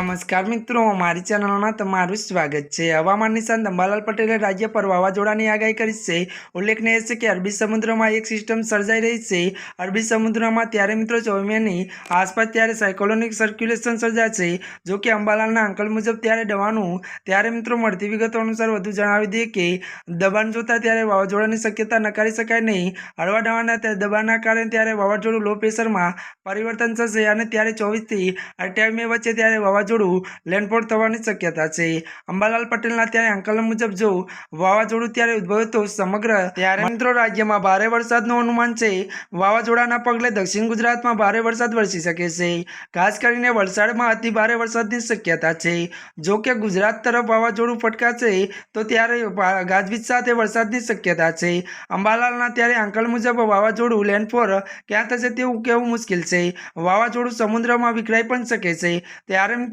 નમસ્કાર મિત્રો, મારી ચેનલમાં તમારું સ્વાગત છે. હવામાન નિશાન અંબાલાલ પટેલે રાજ્ય પર વાવાઝોડાની આગાહી કરી છે. ઉલ્લેખનીય છે કે અરબી સમુદ્રમાં એક સિસ્ટમ સર્જાઈ રહી છે. અરબી સમુદ્રમાં ત્યારે મિત્રો ચોમીની આસપાસ ત્યારે સાયકોલોનિક સર્ક્યુલેશન સર્જાશે જો કે અંબાલાલના અંકલ મુજબ ત્યારે દવાનું ત્યારે મિત્રો મળતી વિગતો અનુસાર વધુ જણાવી દઈએ કે દબાણ જોતા ત્યારે વાવાઝોડાની શક્યતા નકારી શકાય નહીં. હળવા દવાના દબાણના કારણે ત્યારે વાવાઝોડું લો પ્રેશરમાં પરિવર્તન થશે અને ત્યારે ચોવીસથી અઠ્યાવીસ મે વચ્ચે ત્યારે વાવાઝોડું લેન્ડફોલ થવાની શક્યતા છે. અંબાલાલ પટેલના ત્યારે આંકલન મુજબ જો વાવાઝોડું ત્યારે ઉદ્ભવે તો સમગ્ર ત્યારે મિત્રો રાજ્યમાં ભારે વરસાદનું અનુમાન છે. વાવાઝોડાના પગલે દક્ષિણ ગુજરાતમાં ભારે વરસાદ વરસી શકે છે. ખાસ કરીને વલસાડમાં અતિ ભારે વરસાદની શક્યતા છે. જો કે ગુજરાત તરફ વાવાઝોડું ફટકાશે તો ત્યારે ગાજવીજ સાથે વરસાદની શક્યતા છે. અંબાલાલના ત્યારે આંકલ મુજબ વાવાઝોડું લેન્ડફોર ક્યાં થશે તેવું કહેવું મુશ્કેલ છે. વાવાઝોડું સમુદ્રમાં વિખરાઈ પણ શકે છે. ત્યારે